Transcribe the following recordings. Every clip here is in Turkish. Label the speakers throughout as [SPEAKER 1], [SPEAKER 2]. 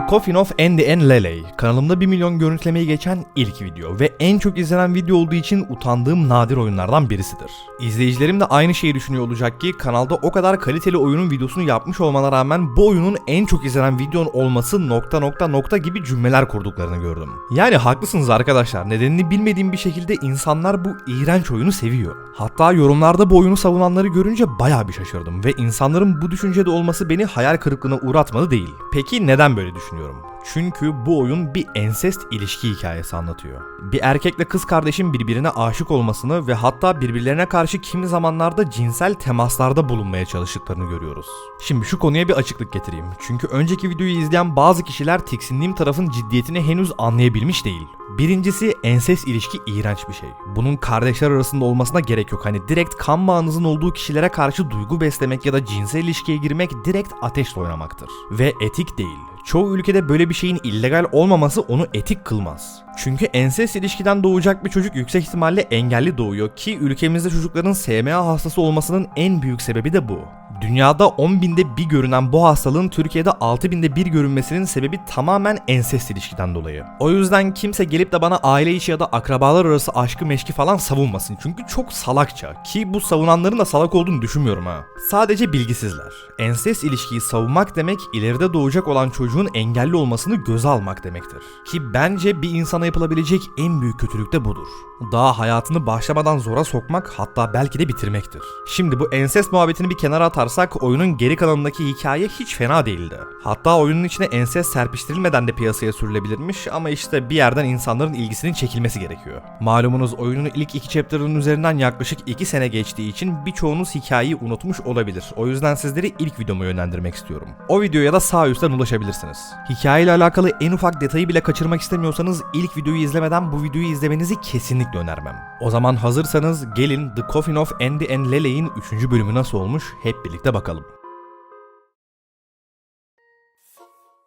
[SPEAKER 1] The Coffin of Andy and Lele. Kanalımda 1 milyon görüntülemeyi geçen ilk video ve en çok izlenen video olduğu için utandığım nadir oyunlardan birisidir. İzleyicilerim de aynı şeyi düşünüyor olacak ki kanalda o kadar kaliteli oyunun videosunu yapmış olmana rağmen bu oyunun en çok izlenen videon olması nokta nokta nokta gibi cümleler kurduklarını gördüm. Yani haklısınız arkadaşlar. Nedenini bilmediğim bir şekilde insanlar bu iğrenç oyunu seviyor. Hatta yorumlarda bu oyunu savunanları görünce bayağı bir şaşırdım ve insanların bu düşüncede olması beni hayal kırıklığına uğratmadı değil. Peki neden böyle düşünüyorum? Çünkü bu oyun bir ensest ilişki hikayesi anlatıyor. Bir erkekle kız kardeşin birbirine aşık olmasını ve hatta birbirlerine karşı kimi zamanlarda cinsel temaslarda bulunmaya çalıştıklarını görüyoruz. Şimdi şu konuya bir açıklık getireyim. Çünkü önceki videoyu izleyen bazı kişiler tiksindiğim tarafın ciddiyetini henüz anlayabilmiş değil. Birincisi ensest ilişki iğrenç bir şey. Bunun kardeşler arasında olmasına gerek yok. Hani direkt kan bağınızın olduğu kişilere karşı duygu beslemek ya da cinsel ilişkiye girmek direkt ateşle oynamaktır. Ve etik değil. Çoğu ülkede böyle bir şeyin illegal olmaması onu etik kılmaz. Çünkü ensest ilişkiden doğacak bir çocuk yüksek ihtimalle engelli doğuyor ki ülkemizde çocukların SMA hastası olmasının en büyük sebebi de bu. Dünyada 10 binde bir görünen bu hastalığın Türkiye'de 6 binde bir görünmesinin sebebi tamamen ensest ilişkiden dolayı. O yüzden kimse gelip de bana aile içi ya da akrabalar arası aşkı meşki falan savunmasın. Çünkü çok salakça. Ki bu savunanların da salak olduğunu düşünmüyorum ha. Sadece bilgisizler. Ensest ilişkiyi savunmak demek ileride doğacak olan çocuğun engelli olmasını göze almak demektir. Ki bence bir insana yapılabilecek en büyük kötülük de budur. Daha hayatını başlamadan zora sokmak hatta belki de bitirmektir. Şimdi bu ensest muhabbetini bir kenara atarsak oyunun geri kalanındaki hikaye hiç fena değildi. Hatta oyunun içine ensest serpiştirilmeden de piyasaya sürülebilirmiş ama işte bir yerden insanların ilgisinin çekilmesi gerekiyor. Malumunuz oyunun ilk iki chapter'ının üzerinden yaklaşık 2 sene geçtiği için birçoğunuz hikayeyi unutmuş olabilir. O yüzden sizleri ilk videoma yönlendirmek istiyorum. O videoya da sağ üstten ulaşabilirsiniz. Hikayeyle alakalı en ufak detayı bile kaçırmak istemiyorsanız ilk videoyu izlemeden bu videoyu izlemenizi kesinlikle önermem. O zaman hazırsanız gelin The Coffin of Andy and Lele'in 3. bölümü nasıl olmuş hep birlikte bakalım.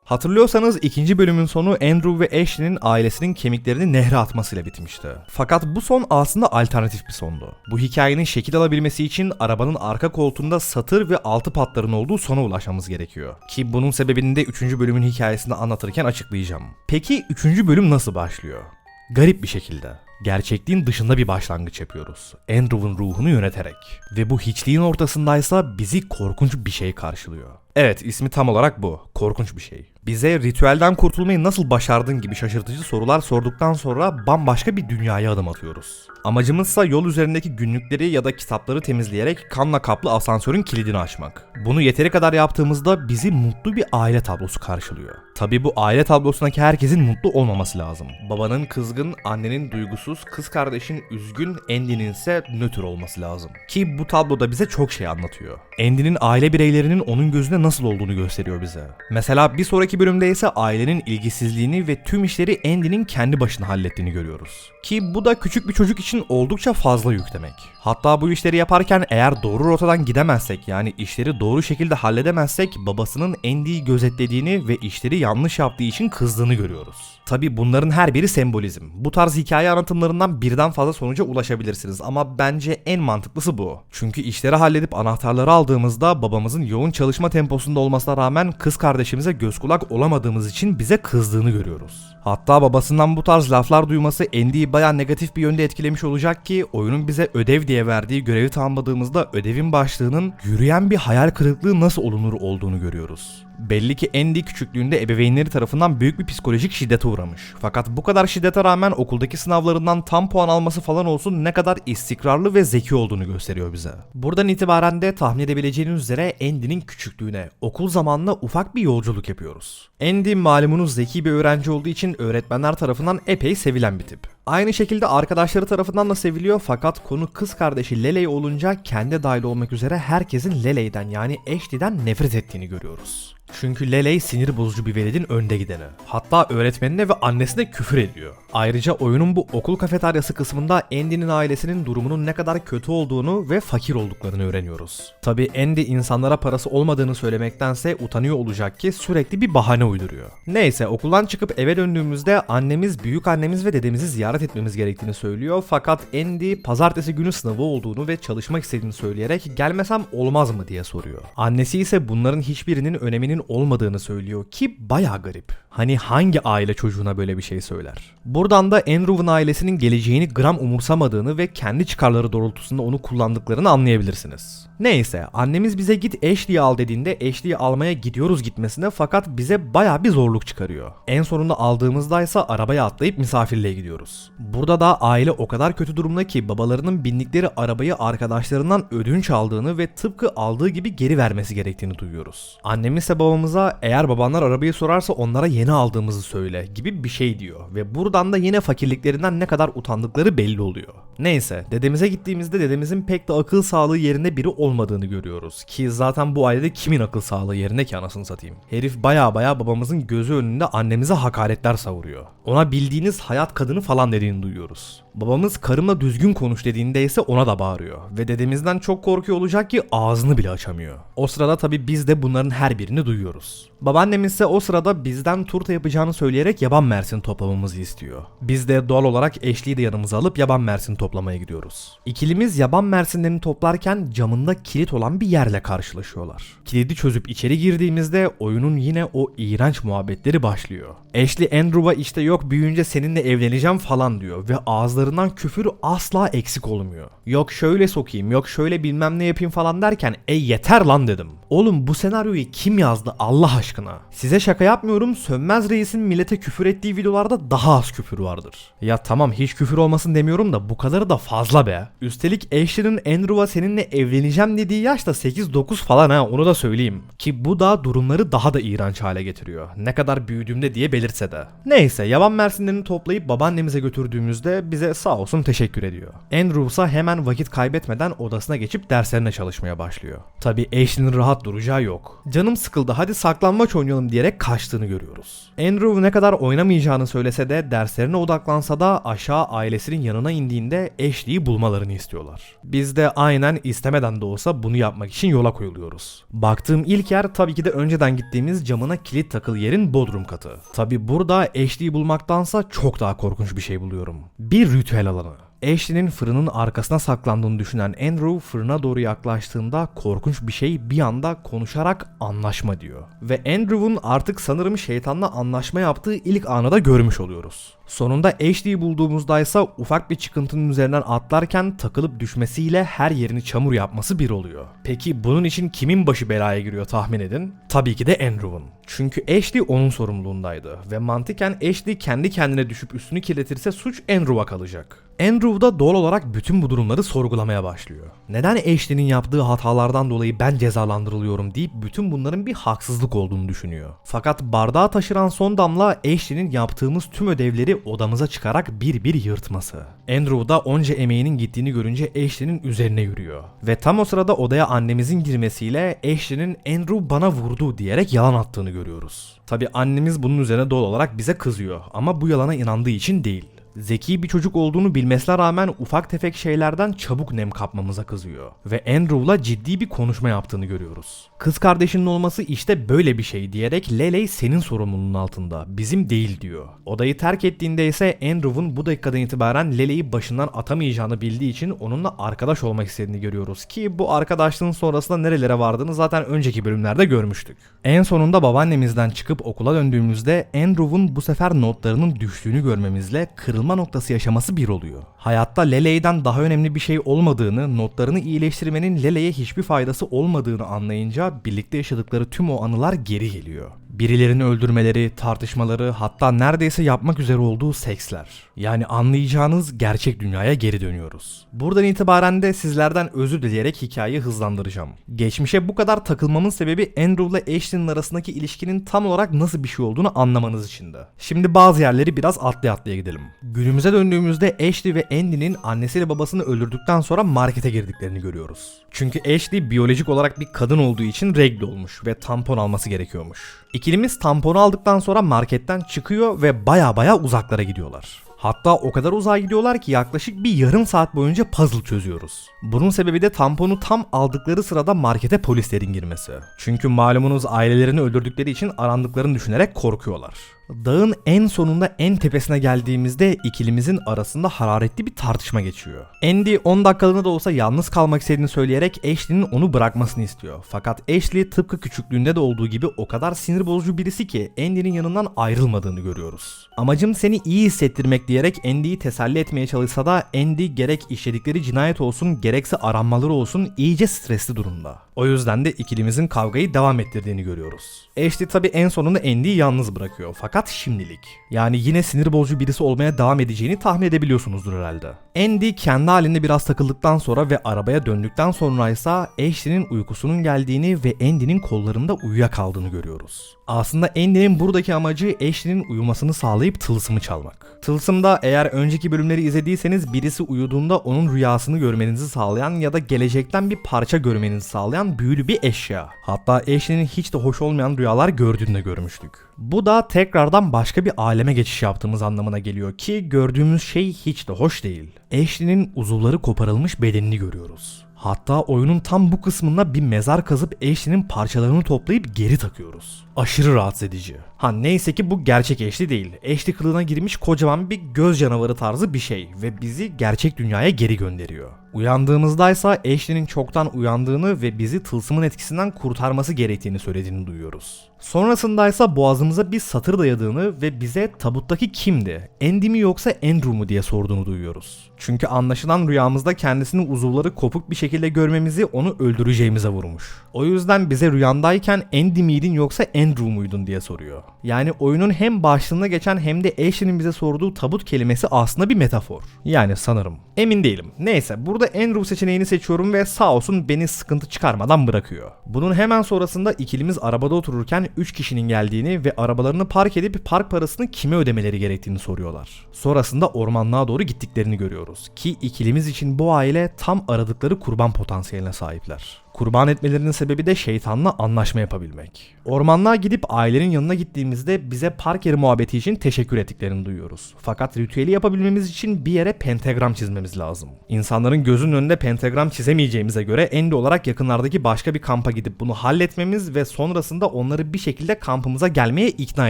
[SPEAKER 1] Hatırlıyorsanız ikinci bölümün sonu Andrew ve Ashley'nin ailesinin kemiklerini nehre atmasıyla bitmişti. Fakat bu son aslında alternatif bir sondu. Bu hikayenin şekil alabilmesi için arabanın arka koltuğunda satır ve altı patların olduğu sona ulaşmamız gerekiyor. Ki bunun sebebini de 3. bölümün hikayesinde anlatırken açıklayacağım. Peki 3. bölüm nasıl başlıyor? Garip bir şekilde. Gerçekliğin dışında bir başlangıç yapıyoruz. Andrew'un ruhunu yöneterek. Ve bu hiçliğin ortasındaysa bizi korkunç bir şey karşılıyor. Evet ismi tam olarak bu. Korkunç bir şey. Bize ritüelden kurtulmayı nasıl başardın gibi şaşırtıcı sorular sorduktan sonra bambaşka bir dünyaya adım atıyoruz. Amacımızsa yol üzerindeki günlükleri ya da kitapları temizleyerek kanla kaplı asansörün kilidini açmak. Bunu yeteri kadar yaptığımızda bizi mutlu bir aile tablosu karşılıyor. Tabi bu aile tablosundaki herkesin mutlu olmaması lazım. Babanın kızgın, annenin duygusuz, kız kardeşin üzgün, Andy'nin ise nötr olması lazım. Ki bu tabloda bize çok şey anlatıyor. Andy'nin aile bireylerinin onun gözünde nasıl olduğunu gösteriyor bize. Mesela bir sonraki bölümde ise ailenin ilgisizliğini ve tüm işleri Andy'nin kendi başına hallettiğini görüyoruz. Ki bu da küçük bir çocuk için oldukça fazla yük demek. Hatta bu işleri yaparken eğer doğru rotadan gidemezsek yani işleri doğru şekilde halledemezsek babasının Andy'yi gözetlediğini ve işleri yanlış yaptığı için kızdığını görüyoruz. Tabi bunların her biri sembolizm. Bu tarz hikaye anlatımlarından birden fazla sonuca ulaşabilirsiniz ama bence en mantıklısı bu. Çünkü işleri halledip anahtarları aldığımızda babamızın yoğun çalışma temposunda olmasına rağmen kız kardeşimize göz kulak olamadığımız için bize kızdığını görüyoruz. Hatta babasından bu tarz laflar duyması Andy'yi baya negatif bir yönde etkilemiş olacak ki oyunun bize ödev diye verdiği görevi tamamladığımızda ödevin başlığının yürüyen bir hayal kırıklığı nasıl olunur olduğunu görüyoruz. Belli ki Andy küçüklüğünde ebeveynleri tarafından büyük bir psikolojik şiddete uğramış. Fakat bu kadar şiddete rağmen okuldaki sınavlarından tam puan alması falan olsun ne kadar istikrarlı ve zeki olduğunu gösteriyor bize. Buradan itibaren de tahmin edebileceğiniz üzere Andy'nin küçüklüğüne, okul zamanına ufak bir yolculuk yapıyoruz. Andy malumunuz zeki bir öğrenci olduğu için öğretmenler tarafından epey sevilen bir tip. Aynı şekilde arkadaşları tarafından da seviliyor fakat konu kız kardeşi Leley olunca kendi dahil olmak üzere herkesin Leley'den yani Ashley'den nefret ettiğini görüyoruz. Çünkü Leley sinir bozucu bir veledin önde gideni. Hatta öğretmenine ve annesine küfür ediyor. Ayrıca oyunun bu okul kafeteryası kısmında Andy'nin ailesinin durumunun ne kadar kötü olduğunu ve fakir olduklarını öğreniyoruz. Tabi Andy insanlara parası olmadığını söylemektense utanıyor olacak ki sürekli bir bahane uyduruyor. Neyse okuldan çıkıp eve döndüğümüzde annemiz, büyük annemiz ve dedemizi ziyaret ziyaret etmemiz gerektiğini söylüyor fakat Andy pazartesi günü sınavı olduğunu ve çalışmak istediğini söyleyerek gelmesem olmaz mı diye soruyor. Annesi ise bunların hiçbirinin öneminin olmadığını söylüyor ki baya garip. Hani hangi aile çocuğuna böyle bir şey söyler? Buradan da Andrew'un ailesinin geleceğini gram umursamadığını ve kendi çıkarları doğrultusunda onu kullandıklarını anlayabilirsiniz. Neyse annemiz bize git Ashley'i al dediğinde Ashley'i almaya gidiyoruz gitmesine fakat bize baya bir zorluk çıkarıyor. En sonunda aldığımızda ise arabaya atlayıp misafirliğe gidiyoruz. Burada da aile o kadar kötü durumda ki babalarının bindikleri arabayı arkadaşlarından ödünç aldığını ve tıpkı aldığı gibi geri vermesi gerektiğini duyuyoruz. Annemiz ise babamıza eğer babanlar arabayı sorarsa onlara yeni aldığımızı söyle gibi bir şey diyor ve buradan da yine fakirliklerinden ne kadar utandıkları belli oluyor. Neyse dedemize gittiğimizde dedemizin pek de akıl sağlığı yerinde biri olmadığını görüyoruz ki zaten bu ailede kimin akıl sağlığı yerine ki anasını satayım. Herif baya baya babamızın gözü önünde annemize hakaretler savuruyor. Ona bildiğiniz hayat kadını falan dediğini duyuyoruz. Babamız karımla düzgün konuş dediğinde ise ona da bağırıyor. Ve dedemizden çok korkuyor olacak ki ağzını bile açamıyor. O sırada tabi biz de bunların her birini duyuyoruz. Babaannemiz ise o sırada bizden turta yapacağını söyleyerek yaban mersin toplamamızı istiyor. Biz de doğal olarak eşliği de yanımıza alıp yaban mersin toplamaya gidiyoruz. İkilimiz yaban mersinlerini toplarken camında kilit olan bir yerle karşılaşıyorlar. Kilidi çözüp içeri girdiğimizde oyunun yine o iğrenç muhabbetleri başlıyor. Ashley Andrew'a işte yok büyüyünce seninle evleneceğim falan diyor ve ağızlarından küfür asla eksik olmuyor. Yok şöyle sokayım yok şöyle bilmem ne yapayım falan derken e yeter lan dedim. Oğlum bu senaryoyu kim yazdı Allah aşkına? Size şaka yapmıyorum Sönmez Reis'in millete küfür ettiği videolarda daha az küfür vardır. Ya tamam hiç küfür olmasın demiyorum da bu kadarı da fazla be. Üstelik Ashley'nin Andrew'a seninle evleneceğim dediği yaş da 8-9 falan ha onu da söyleyeyim. Ki bu da durumları daha da iğrenç hale getiriyor. Ne kadar büyüdüğümde diye belirtse de. Neyse yaban mersinlerini toplayıp babaannemize götürdüğümüzde bize sağ olsun teşekkür ediyor. Andrew ise hemen vakit kaybetmeden odasına geçip derslerine çalışmaya başlıyor. Tabi Ashley'nin rahat duracağı yok. Canım sıkıldı hadi saklanmaç oynayalım diyerek kaçtığını görüyoruz. Andrew ne kadar oynamayacağını söylese de derslerine odaklansa da aşağı ailesinin yanına indiğinde Ashley'i bulmalarını istiyorlar. Biz de aynen istemeden de olsa bunu yapmak için yola koyuluyoruz. Baktığım ilk yer tabii ki de önceden gittiğimiz camına kilit takılı yerin bodrum katı. Tabi burada Ashley'i bulmaktansa çok daha korkunç bir şey buluyorum. Bir ritüel alanı. Ashley'nin fırının arkasına saklandığını düşünen Andrew fırına doğru yaklaştığında korkunç bir şey bir anda konuşarak anlaşma diyor. Ve Andrew'un artık sanırım şeytanla anlaşma yaptığı ilk anı da görmüş oluyoruz. Sonunda Ashley'i bulduğumuzda ise ufak bir çıkıntının üzerinden atlarken takılıp düşmesiyle her yerini çamur yapması bir oluyor. Peki bunun için kimin başı belaya giriyor tahmin edin? Tabii ki de Andrew'un. Çünkü Ashley onun sorumluluğundaydı ve mantıken Ashley kendi kendine düşüp üstünü kirletirse suç Andrew'a kalacak. Andrew da doğal olarak bütün bu durumları sorgulamaya başlıyor. Neden Ashley'nin yaptığı hatalardan dolayı ben cezalandırılıyorum deyip bütün bunların bir haksızlık olduğunu düşünüyor. Fakat bardağı taşıran son damla Ashley'nin yaptığımız tüm ödevleri odamıza çıkarak bir bir yırtması. Andrew da onca emeğinin gittiğini görünce Ashley'nin üzerine yürüyor. Ve tam o sırada odaya annemizin girmesiyle Ashley'nin Andrew bana vurdu diyerek yalan attığını görüyoruz. Tabi annemiz bunun üzerine doğal olarak bize kızıyor ama bu yalana inandığı için değil. Zeki bir çocuk olduğunu bilmesine rağmen ufak tefek şeylerden çabuk nem kapmamıza kızıyor. Ve Andrew'la ciddi bir konuşma yaptığını görüyoruz. Kız kardeşinin olması işte böyle bir şey diyerek Lele senin sorumluluğun altında, bizim değil diyor. Odayı terk ettiğinde ise Andrew'un bu dakikadan itibaren Lele'yi başından atamayacağını bildiği için onunla arkadaş olmak istediğini görüyoruz ki bu arkadaşlığın sonrasında nerelere vardığını zaten önceki bölümlerde görmüştük. En sonunda babaannemizden çıkıp okula döndüğümüzde Andrew'un bu sefer notlarının düştüğünü görmemizle kırılma noktası yaşaması bir oluyor. Hayatta Lele'den daha önemli bir şey olmadığını, notlarını iyileştirmenin Lele'ye hiçbir faydası olmadığını anlayınca birlikte yaşadıkları tüm o anılar geri geliyor. Birilerini öldürmeleri, tartışmaları, hatta neredeyse yapmak üzere olduğu seksler. Yani anlayacağınız gerçek dünyaya geri dönüyoruz. Buradan itibaren de sizlerden özür dileyerek hikayeyi hızlandıracağım. Geçmişe bu kadar takılmamın sebebi Andrew ile Ashley'nin arasındaki ilişkinin tam olarak nasıl bir şey olduğunu anlamanız içindi. Şimdi bazı yerleri biraz atlaya atlaya gidelim. Günümüze döndüğümüzde Ashley ve Andy'nin annesiyle babasını öldürdükten sonra markete girdiklerini görüyoruz. Çünkü Ashley biyolojik olarak bir kadın olduğu için regle olmuş ve tampon alması gerekiyormuş. İkilimiz tamponu aldıktan sonra marketten çıkıyor ve baya baya uzaklara gidiyorlar. Hatta o kadar uzağa gidiyorlar ki yaklaşık bir yarım saat boyunca puzzle çözüyoruz. Bunun sebebi de tamponu tam aldıkları sırada markete polislerin girmesi. Çünkü malumunuz ailelerini öldürdükleri için arandıklarını düşünerek korkuyorlar. Dağın en sonunda en tepesine geldiğimizde ikilimizin arasında hararetli bir tartışma geçiyor. Andy 10 dakikalığına da olsa yalnız kalmak istediğini söyleyerek Ashley'nin onu bırakmasını istiyor. Fakat Ashley tıpkı küçüklüğünde de olduğu gibi o kadar sinir bozucu birisi ki Andy'nin yanından ayrılmadığını görüyoruz. Amacım seni iyi hissettirmek diyerek Andy'yi teselli etmeye çalışsa da Andy gerek işledikleri cinayet olsun gerekse aranmaları olsun iyice stresli durumda. O yüzden de ikilimizin kavgayı devam ettirdiğini görüyoruz. Ashley tabi en sonunda Andy'yi yalnız bırakıyor fakat şimdilik. Yani yine sinir bozucu birisi olmaya devam edeceğini tahmin edebiliyorsunuzdur herhalde. Andy kendi halinde biraz takıldıktan sonra ve arabaya döndükten sonra ise Ashley'nin uykusunun geldiğini ve Andy'nin kollarında uyuyakaldığını görüyoruz. Aslında Andy'nin buradaki amacı Ashley'nin uyumasını sağlayıp tılsımı çalmak. Tılsımda eğer önceki bölümleri izlediyseniz birisi uyuduğunda onun rüyasını görmenizi sağlayan ya da gelecekten bir parça görmenizi sağlayan büyülü bir eşya. Hatta Ashley'nin hiç de hoş olmayan rüyalar gördüğünü de görmüştük. Bu da tekrardan başka bir aleme geçiş yaptığımız anlamına geliyor ki gördüğümüz şey hiç de hoş değil. Ashley'nin uzuvları koparılmış bedenini görüyoruz. Hatta oyunun tam bu kısmında bir mezar kazıp Ashley'nin parçalarını toplayıp geri takıyoruz. Aşırı rahatsız edici. Ha neyse ki bu gerçek Ashley değil. Ashley kılığına girmiş kocaman bir göz canavarı tarzı bir şey ve bizi gerçek dünyaya geri gönderiyor. Uyandığımızda ise Ashley'nin çoktan uyandığını ve bizi tılsımın etkisinden kurtarması gerektiğini söylediğini duyuyoruz. Sonrasında ise boğazımıza bir satır dayadığını ve bize tabuttaki kimdi? Andy mi yoksa Andrew mu diye sorduğunu duyuyoruz. Çünkü anlaşılan rüyamızda kendisini uzuvları kopuk bir şekilde görmemizi onu öldüreceğimize vurmuş. O yüzden bize rüyandayken Andy miydin yoksa Andrew muydun diye soruyor. Yani oyunun hem başlığında geçen hem de Ashley'nin bize sorduğu tabut kelimesi aslında bir metafor. Yani sanırım. Emin değilim. Neyse burada Andrew seçeneğini seçiyorum ve sağ olsun beni sıkıntı çıkarmadan bırakıyor. Bunun hemen sonrasında ikilimiz arabada otururken 3 kişinin geldiğini ve arabalarını park edip park parasını kime ödemeleri gerektiğini soruyorlar. Sonrasında ormanlığa doğru gittiklerini görüyoruz ki ikilimiz için bu aile tam aradıkları kurban potansiyeline sahipler. Kurban etmelerinin sebebi de şeytanla anlaşma yapabilmek. Ormanlığa gidip ailenin yanına gittiğimizde bize park yeri muhabbeti için teşekkür ettiklerini duyuyoruz. Fakat ritüeli yapabilmemiz için bir yere pentagram çizmemiz lazım. İnsanların gözünün önünde pentagram çizemeyeceğimize göre Andy olarak yakınlardaki başka bir kampa gidip bunu halletmemiz ve sonrasında onları bir şekilde kampımıza gelmeye ikna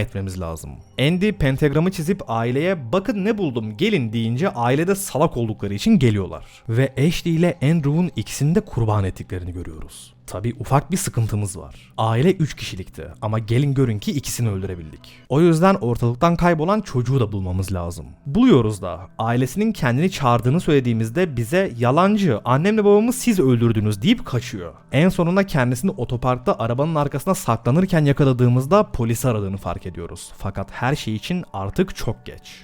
[SPEAKER 1] etmemiz lazım. Andy pentagramı çizip aileye bakın ne buldum gelin deyince ailede salak oldukları için geliyorlar. Ve Ashley ile Andrew'un ikisini de kurban ettiklerini görüyoruz. Tabi ufak bir sıkıntımız var. Aile 3 kişilikti ama gelin görün ki ikisini öldürebildik. O yüzden ortalıktan kaybolan çocuğu da bulmamız lazım. Buluyoruz da. Ailesinin kendini çağırdığını söylediğimizde bize yalancı, annemle babamı siz öldürdünüz deyip kaçıyor. En sonunda kendisini otoparkta arabanın arkasına saklanırken yakaladığımızda polisi aradığını fark ediyoruz. Fakat her şey için artık çok geç.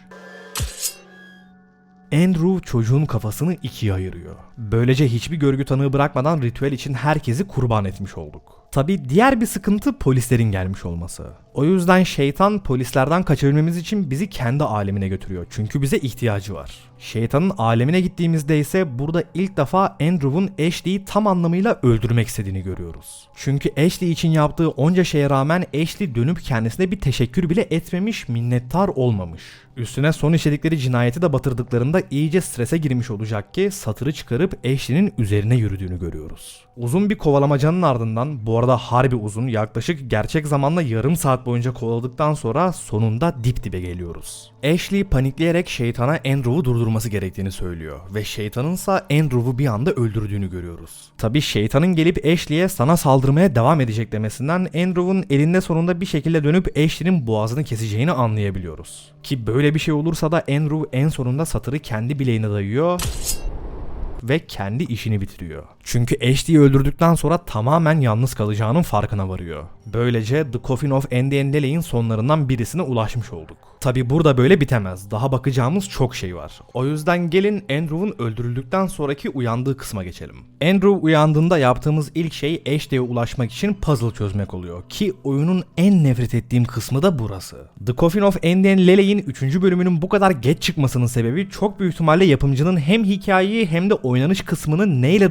[SPEAKER 1] Andrew çocuğun kafasını ikiye ayırıyor. Böylece hiçbir görgü tanığı bırakmadan ritüel için herkesi kurban etmiş olduk. Tabi diğer bir sıkıntı polislerin gelmiş olması. O yüzden şeytan polislerden kaçabilmemiz için bizi kendi alemine götürüyor. Çünkü bize ihtiyacı var. Şeytanın alemine gittiğimizde ise burada ilk defa Andrew'un Ashley'i tam anlamıyla öldürmek istediğini görüyoruz. Çünkü Ashley için yaptığı onca şeye rağmen Ashley dönüp kendisine bir teşekkür bile etmemiş, minnettar olmamış. Üstüne son işledikleri cinayeti de batırdıklarında iyice strese girmiş olacak ki satırı çıkarıp Ashley'nin üzerine yürüdüğünü görüyoruz. Uzun bir kovalamacanın ardından bu arada harbi uzun yaklaşık gerçek zamanla yarım saat boyunca kovaladıktan sonra sonunda dip dibe geliyoruz. Ashley panikleyerek şeytana Andrew'u durdurması gerektiğini söylüyor ve şeytanınsa Andrew'u bir anda öldürdüğünü görüyoruz. Tabi şeytanın gelip Ashley'e sana saldırmaya devam edecek demesinden Andrew'un elinde sonunda bir şekilde dönüp Ashley'nin boğazını keseceğini anlayabiliyoruz. Ki böyle bir şey olursa da Andrew en sonunda satırı kendi bileğine dayıyor ve kendi işini bitiriyor. Çünkü Ashley'i öldürdükten sonra tamamen yalnız kalacağının farkına varıyor. Böylece The Coffin of Lele'in sonlarından birisine ulaşmış olduk. Tabi burada böyle bitemez. Daha bakacağımız çok şey var. O yüzden gelin Andrew'un öldürüldükten sonraki uyandığı kısma geçelim. Andrew uyandığında yaptığımız ilk şey Ashley'e ulaşmak için puzzle çözmek oluyor. Ki oyunun en nefret ettiğim kısmı da burası. The Coffin of Lele'in 3. bölümünün bu kadar geç çıkmasının sebebi çok büyük ihtimalle yapımcının hem hikayeyi hem de oynanış kısmını neyle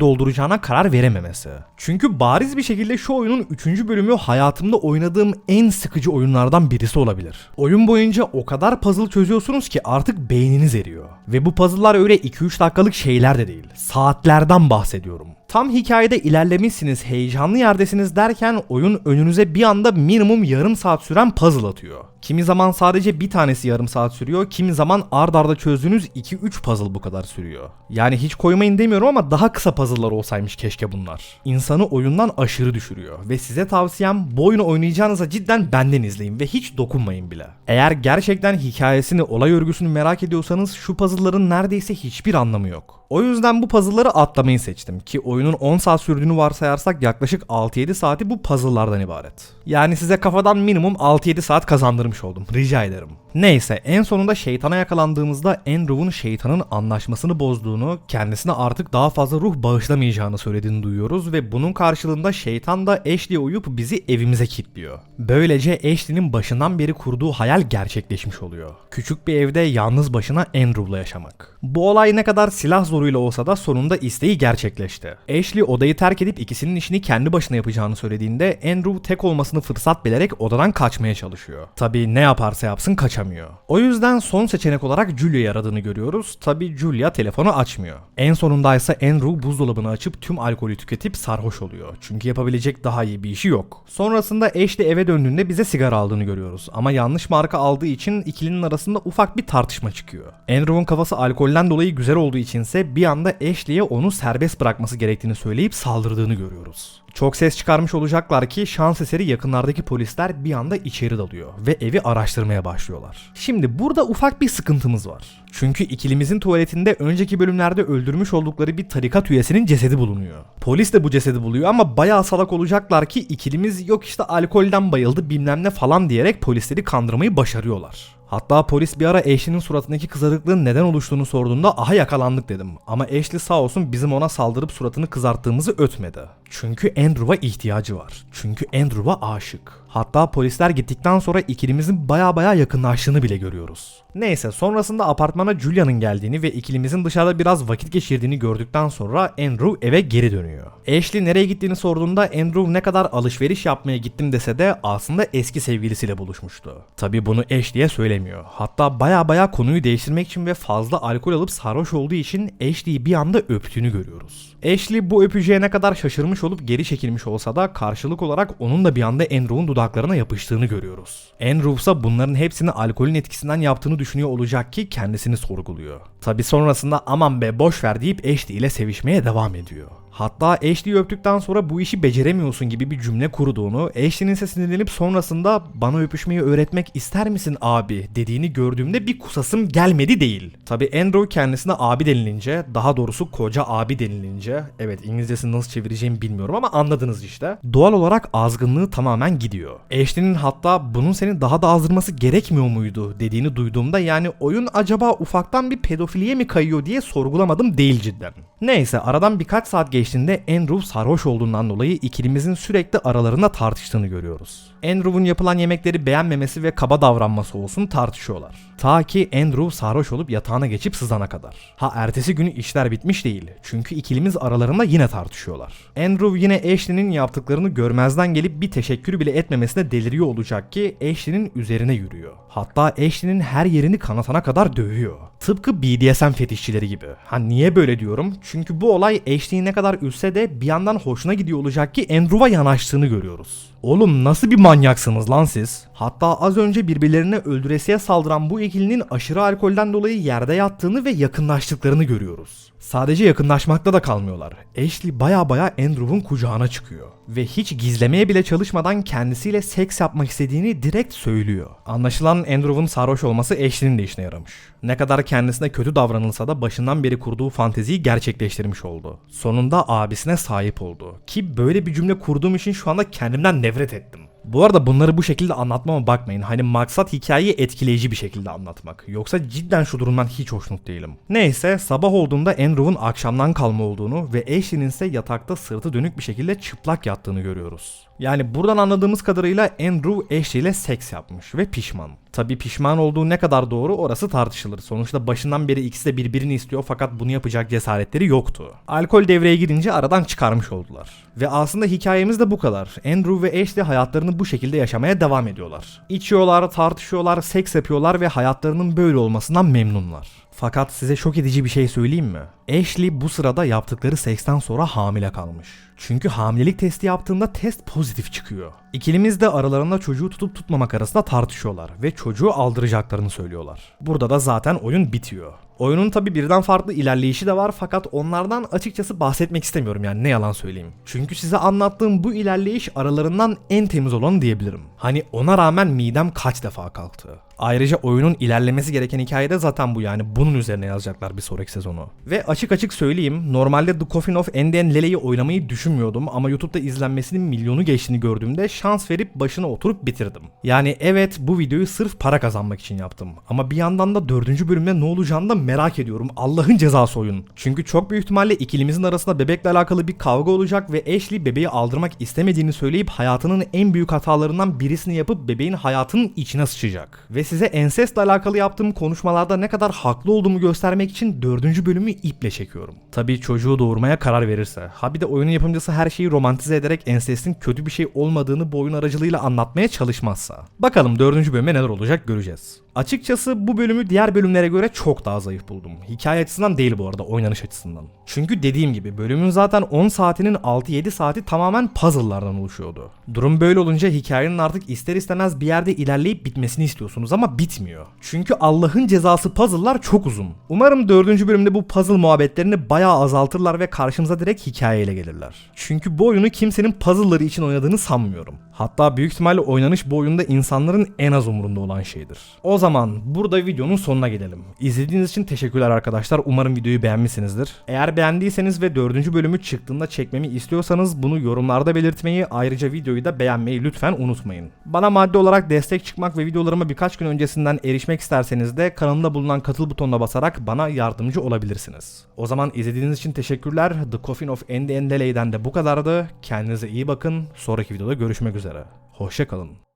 [SPEAKER 1] dolduracağına karar verememesi. Çünkü bariz bir şekilde şu oyunun 3. bölümü hayatımda oynadığım en sıkıcı oyunlardan birisi olabilir. Oyun boyunca o kadar puzzle çözüyorsunuz ki artık beyniniz eriyor. Ve bu puzzle'lar öyle 2-3 dakikalık şeyler de değil. Saatlerden bahsediyorum. Tam hikayede ilerlemişsiniz, heyecanlı yerdesiniz derken oyun önünüze bir anda minimum yarım saat süren puzzle atıyor. Kimi zaman sadece bir tanesi yarım saat sürüyor, kimi zaman ard arda çözdüğünüz 2-3 puzzle bu kadar sürüyor. Yani hiç koymayın demiyorum ama daha kısa puzzle'lar olsaymış keşke bunlar. İnsanı oyundan aşırı düşürüyor ve size tavsiyem bu oyunu oynayacağınıza cidden benden izleyin ve hiç dokunmayın bile. Eğer gerçekten hikayesini, olay örgüsünü merak ediyorsanız şu puzzle'ların neredeyse hiçbir anlamı yok. O yüzden bu puzzle'ları atlamayı seçtim ki oyunun 10 saat sürdüğünü varsayarsak yaklaşık 6-7 saati bu puzzle'lardan ibaret. Yani size kafadan minimum 6-7 saat kazandırmış oldum. Rica ederim. Neyse en sonunda şeytana yakalandığımızda Andrew'un şeytanın anlaşmasını bozduğunu, kendisine artık daha fazla ruh bağışlamayacağını söylediğini duyuyoruz ve bunun karşılığında şeytan da Ashley'e uyup bizi evimize kilitliyor. Böylece Ashley'nin başından beri kurduğu hayal gerçekleşmiş oluyor. Küçük bir evde yalnız başına Andrew'la yaşamak. Bu olay ne kadar silah zoruyla olsa da sonunda isteği gerçekleşti. Ashley odayı terk edip ikisinin işini kendi başına yapacağını söylediğinde Andrew tek olmasını fırsat bilerek odadan kaçmaya çalışıyor. Tabi ne yaparsa yapsın kaçamıyor. O yüzden son seçenek olarak Julia'yı aradığını görüyoruz. Tabi Julia telefonu açmıyor. En sonunda ise Andrew buzdolabını açıp tüm alkolü tüketip sarhoş oluyor. Çünkü yapabilecek daha iyi bir işi yok. Sonrasında Ashley eve döndüğünde bize sigara aldığını görüyoruz. Ama yanlış marka aldığı için ikilinin arasında ufak bir tartışma çıkıyor. Andrew'un kafası alkolden dolayı güzel olduğu içinse bir anda Ashley'e onu serbest bırakması gerektiğini söyleyip saldırdığını görüyoruz. Çok ses çıkarmış olacaklar ki şans eseri yakınlardaki polisler bir anda içeri dalıyor ve evi araştırmaya başlıyorlar. Şimdi burada ufak bir sıkıntımız var. Çünkü ikilimizin tuvaletinde önceki bölümlerde öldürmüş oldukları bir tarikat üyesinin cesedi bulunuyor. Polis de bu cesedi buluyor ama bayağı salak olacaklar ki ikilimiz yok işte alkolden bayıldı bilmem ne falan diyerek polisleri kandırmayı başarıyorlar. Hatta polis bir ara Ashley'nin suratındaki kızarıklığın neden oluştuğunu sorduğunda aha yakalandık dedim. Ama Ashley sağ olsun bizim ona saldırıp suratını kızarttığımızı ötmedi. Çünkü Andrew'a ihtiyacı var. Çünkü Andrew'a aşık. Hatta polisler gittikten sonra ikilimizin baya baya yakınlaştığını bile görüyoruz. Neyse sonrasında apartmana Julia'nın geldiğini ve ikilimizin dışarıda biraz vakit geçirdiğini gördükten sonra Andrew eve geri dönüyor. Ashley nereye gittiğini sorduğunda Andrew ne kadar alışveriş yapmaya gittim dese de aslında eski sevgilisiyle buluşmuştu. Tabi bunu Ashley'e söylemiyor. Hatta baya baya konuyu değiştirmek için ve fazla alkol alıp sarhoş olduğu için Ashley'i bir anda öptüğünü görüyoruz. Ashley bu öpücüğe ne kadar şaşırmış olup geri çekilmiş olsa da karşılık olarak onun da bir anda Andrew'un dudaklarına yapıştığını görüyoruz. Andrew ise bunların hepsini alkolün etkisinden yaptığını düşünüyor olacak ki kendisini sorguluyor. Tabi sonrasında aman be boş ver deyip Ashley ile sevişmeye devam ediyor. Hatta Ashley'i öptükten sonra bu işi beceremiyorsun gibi bir cümle kurduğunu, Ashley'nin ise sinirlenip sonrasında bana öpüşmeyi öğretmek ister misin abi dediğini gördüğümde bir kusasım gelmedi değil. Tabi Andrew kendisine abi denilince, daha doğrusu koca abi denilince, evet İngilizcesini nasıl çevireceğimi bilmiyorum ama anladınız işte. Doğal olarak azgınlığı tamamen gidiyor. Ashley'nin hatta bunun seni daha da azdırması gerekmiyor muydu dediğini duyduğumda yani oyun acaba ufaktan bir pedofiliye mi kayıyor diye sorgulamadım değil cidden. Neyse aradan birkaç saat geçtiğinde Andrew sarhoş olduğundan dolayı ikilimizin sürekli aralarında tartıştığını görüyoruz. Andrew'un yapılan yemekleri beğenmemesi ve kaba davranması olsun tartışıyorlar. Ta ki Andrew sarhoş olup yatağına geçip sızana kadar. Ha ertesi günü işler bitmiş değil. Çünkü ikilimiz aralarında yine tartışıyorlar. Andrew yine Ashley'nin yaptıklarını görmezden gelip bir teşekkür bile etmemesine deliriyor olacak ki Ashley'nin üzerine yürüyor. Hatta Ashley'nin her yerini kanatana kadar dövüyor. Tıpkı BDSM fetişçileri gibi. Ha niye böyle diyorum? Çünkü bu olay Ashley'i ne kadar üzse de bir yandan hoşuna gidiyor olacak ki Andrew'a yanaştığını görüyoruz. Oğlum nasıl bir manyaksınız lan siz? Hatta az önce birbirlerine öldüresiye saldıran bu ikilinin aşırı alkolden dolayı yerde yattığını ve yakınlaştıklarını görüyoruz. Sadece yakınlaşmakta da kalmıyorlar. Ashley baya baya Andrew'un kucağına çıkıyor. Ve hiç gizlemeye bile çalışmadan kendisiyle seks yapmak istediğini direkt söylüyor. Anlaşılan Andrew'un sarhoş olması Ashley'nin de işine yaramış. Ne kadar kendisine kötü davranılsa da başından beri kurduğu fanteziyi gerçekleştirmiş oldu. Sonunda abisine sahip oldu. Ki böyle bir cümle kurduğum için şu anda kendimden nefret ettim. Bu arada bunları bu şekilde anlatmama bakmayın. Hani maksat hikayeyi etkileyici bir şekilde anlatmak. Yoksa cidden şu durumdan hiç hoşnut değilim. Neyse sabah olduğunda Andrew'un akşamdan kalma olduğunu ve Ashley'nin ise yatakta sırtı dönük bir şekilde çıplak yattığını görüyoruz. Yani buradan anladığımız kadarıyla Andrew Ashley ile seks yapmış ve pişman. Tabi pişman olduğu ne kadar doğru orası tartışılır. Sonuçta başından beri ikisi de birbirini istiyor fakat bunu yapacak cesaretleri yoktu. Alkol devreye girince aradan çıkarmış oldular. Ve aslında hikayemiz de bu kadar. Andrew ve Ashley hayatlarını bu şekilde yaşamaya devam ediyorlar. İçiyorlar, tartışıyorlar, seks yapıyorlar ve hayatlarının böyle olmasından memnunlar. Fakat size şok edici bir şey söyleyeyim mi? Ashley bu sırada yaptıkları seksten sonra hamile kalmış. Çünkü hamilelik testi yaptığında test pozitif çıkıyor. İkilimiz de aralarında çocuğu tutup tutmamak arasında tartışıyorlar ve çocuğu aldıracaklarını söylüyorlar. Burada da zaten oyun bitiyor. Oyunun tabi birden farklı ilerleyişi de var fakat onlardan açıkçası bahsetmek istemiyorum yani ne yalan söyleyeyim. Çünkü size anlattığım bu ilerleyiş aralarından en temiz olanı diyebilirim. Hani ona rağmen midem kaç defa kalktı. Ayrıca oyunun ilerlemesi gereken hikayede zaten bu yani bunun üzerine yazacaklar bir sonraki sezonu. Ve açık açık söyleyeyim normalde The Coffin of Andy Lele'yi oynamayı düşünmüyordum ama YouTube'da izlenmesinin milyonu geçtiğini gördüğümde şans verip başına oturup bitirdim. Yani evet bu videoyu sırf para kazanmak için yaptım ama bir yandan da dördüncü bölümde ne olacağını da merak ediyorum. Allah'ın cezası oyun. Çünkü çok büyük ihtimalle ikilimizin arasında bebekle alakalı bir kavga olacak ve Ashley bebeği aldırmak istemediğini söyleyip hayatının en büyük hatalarından birisini yapıp bebeğin hayatının içine sıçacak. Ve size ensestle alakalı yaptığım konuşmalarda ne kadar haklı olduğumu göstermek için dördüncü bölümü iple çekiyorum. Tabii çocuğu doğurmaya karar verirse. Ha bir de oyunun yapımcısı her şeyi romantize ederek ensestin kötü bir şey olmadığını bu oyun aracılığıyla anlatmaya çalışmazsa. Bakalım dördüncü bölüme neler olacak göreceğiz. Açıkçası bu bölümü diğer bölümlere göre çok daha zayıf buldum. Hikaye açısından değil bu arada, oynanış açısından. Çünkü dediğim gibi bölümün zaten 10 saatinin 6-7 saati tamamen puzzle'lardan oluşuyordu. Durum böyle olunca hikayenin artık ister istemez bir yerde ilerleyip bitmesini istiyorsunuz ama bitmiyor. Çünkü Allah'ın cezası puzzle'lar çok uzun. Umarım 4. bölümde bu puzzle muhabbetlerini bayağı azaltırlar ve karşımıza direkt hikayeyle gelirler. Çünkü bu oyunu kimsenin puzzle'ları için oynadığını sanmıyorum. Hatta büyük ihtimalle oynanış bu oyunda insanların en az umurunda olan şeydir. O zaman burada videonun sonuna gelelim. İzlediğiniz için teşekkürler arkadaşlar. Umarım videoyu beğenmişsinizdir. Eğer beğendiyseniz ve 4. bölümü çıktığında çekmemi istiyorsanız bunu yorumlarda belirtmeyi ayrıca videoyu da beğenmeyi lütfen unutmayın. Bana maddi olarak destek çıkmak ve videolarıma birkaç gün öncesinden erişmek isterseniz de kanalımda bulunan katıl butonuna basarak bana yardımcı olabilirsiniz. O zaman izlediğiniz için teşekkürler. The Coffin of Endeley'den de bu kadardı. Kendinize iyi bakın. Sonraki videoda görüşmek üzere. Hoşçakalın.